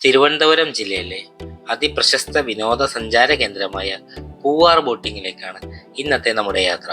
തിരുവനന്തപുരം ജില്ലയിലെ അതിപ്രശസ്ത വിനോദസഞ്ചാര കേന്ദ്രമായ പൂവാർ ബോട്ടിങ്ങിലേക്കാണ് ഇന്നത്തെ നമ്മുടെ യാത്ര.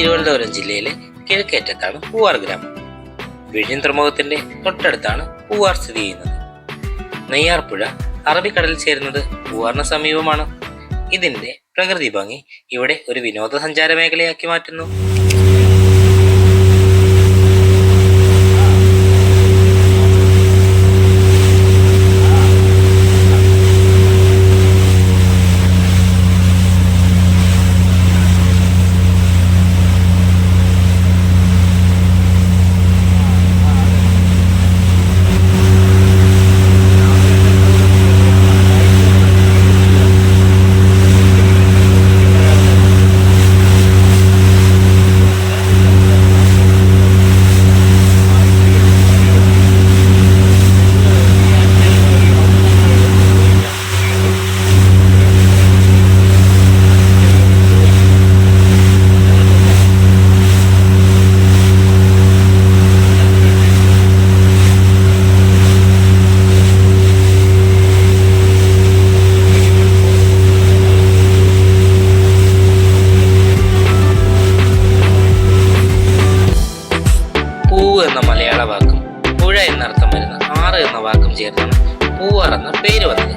തിരുവനന്തപുരം ജില്ലയിലെ കിഴക്കേറ്റത്താണ് പൂവാർ ഗ്രാമം. വിഴിഞ്ഞം തുറമുഖത്തിന്റെ തൊട്ടടുത്താണ് പൂവാർ സ്ഥിതി ചെയ്യുന്നത്. നെയ്യാർപ്പുഴ അറബിക്കടലിൽ ചേരുന്നത് പൂവാറിന് സമീപമാണ്. ഇതിന്റെ പ്രകൃതി ഭംഗി ഇവിടെ ഒരു വിനോദസഞ്ചാര മേഖലയാക്കി മാറ്റുന്നു. വാക്കും പൂവാർ എന്ന പേര് വന്നത്.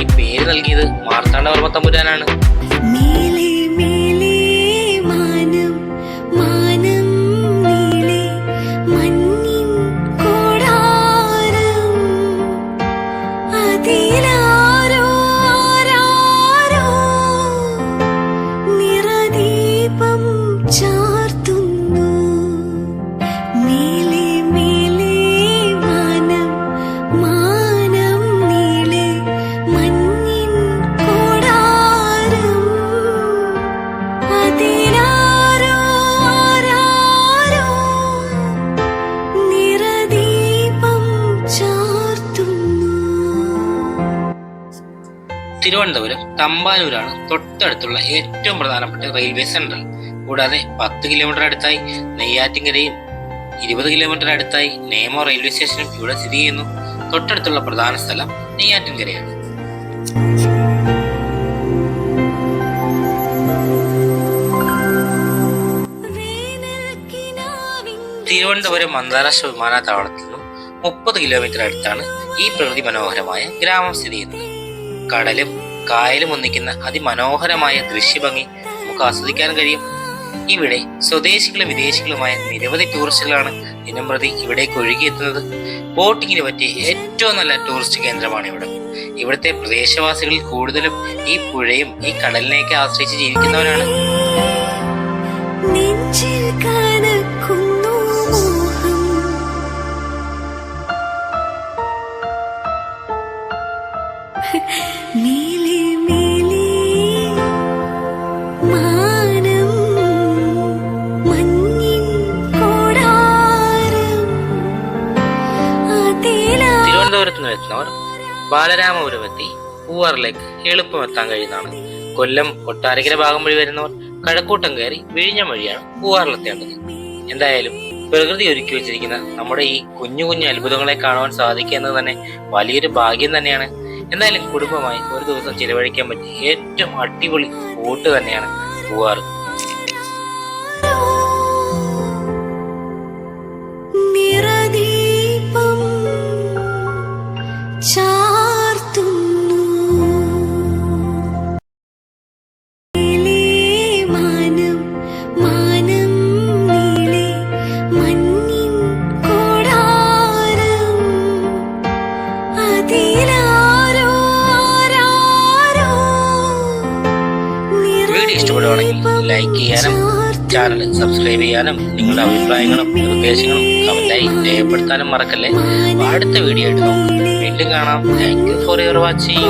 ഈ പേര് നൽകിയത് മാർത്താണ്ഡവർമ്മ തമ്പുരാനാണ്. തിരുവനന്തപുരം തമ്പാനൂരാണ് തൊട്ടടുത്തുള്ള ഏറ്റവും പ്രധാനപ്പെട്ട റെയിൽവേ സെന്റർ കൂടാതെ പത്ത് കിലോമീറ്റർ അടുത്തായി നെയ്യാറ്റിങ്കരയും ഇരുപത് കിലോമീറ്റർ അടുത്തായി നേമോ റെയിൽവേ സ്റ്റേഷനും ഇവിടെ സ്ഥിതി ചെയ്യുന്നു. തൊട്ടടുത്തുള്ള പ്രധാന സ്ഥലം നെയ്യാറ്റിൻകരയാണ്. തിരുവനന്തപുരം അന്താരാഷ്ട്ര വിമാനത്താവളത്തിൽ നിന്നും മുപ്പത് കിലോമീറ്റർ അടുത്താണ് ഈ പ്രകൃതി മനോഹരമായ ഗ്രാമം സ്ഥിതി ചെയ്യുന്നത്. കടലും കായലും ഒന്നിക്കുന്ന അതിമനോഹരമായ ദൃശ്യഭംഗി നമുക്ക് ആസ്വദിക്കാൻ കഴിയും. ഇവിടെ സ്വദേശികളും വിദേശികളുമായ നിരവധി ടൂറിസ്റ്റുകളാണ് ദിനം പ്രതി ഇവിടേക്ക് ഒഴുകിയെത്തുന്നത്. ബോട്ടിങ്ങിന് പറ്റിയ ഏറ്റവും നല്ല ടൂറിസ്റ്റ് കേന്ദ്രമാണ് ഇവിടെ. ഇവിടുത്തെ പ്രദേശവാസികളിൽ കൂടുതലും ഈ പുഴയും ഈ കടലിനെയൊക്കെ ആശ്രയിച്ച് ജീവിക്കുന്നവരാണ്. നെഞ്ചിൽ കനക്കുന്നു തിരുവനന്തപുരത്ത് നിന്ന് എത്തുന്നവർ ബാലരാമപുരമെത്തി പൂവാറിലേക്ക് എളുപ്പമെത്താൻ കഴിയുന്നതാണ്. കൊല്ലം കൊട്ടാരക്കര ഭാഗം വഴി വരുന്നവർ കഴക്കൂട്ടം കയറി വിഴിഞ്ഞം വഴിയാണ് പൂവാറിലെത്തേണ്ടത്. എന്തായാലും പ്രകൃതി ഒരുക്കി വെച്ചിരിക്കുന്ന നമ്മുടെ ഈ കുഞ്ഞു കുഞ്ഞു അത്ഭുതങ്ങളെ കാണുവാൻ സാധിക്കുക എന്നത് തന്നെ വലിയൊരു ഭാഗ്യം തന്നെയാണ്. എന്തായാലും കുടുംബമായി ഒരു ദിവസം ചിലവഴിക്കാൻ പറ്റിയ ഏറ്റവും അടിപൊളി സ്പോട്ട് തന്നെയാണ് പൂവാറ്. ലൈക്ക് ചെയ്യാനും ചാനൽ സബ്സ്ക്രൈബ് ചെയ്യാനും നിങ്ങളുടെ അഭിപ്രായങ്ങളും നിർദ്ദേശങ്ങളും കമന്റായി രേഖപ്പെടുത്താനും മറക്കല്ലേ. അടുത്ത വീഡിയോ ആയിട്ട് വീണ്ടും കാണാം. Thank you for your watching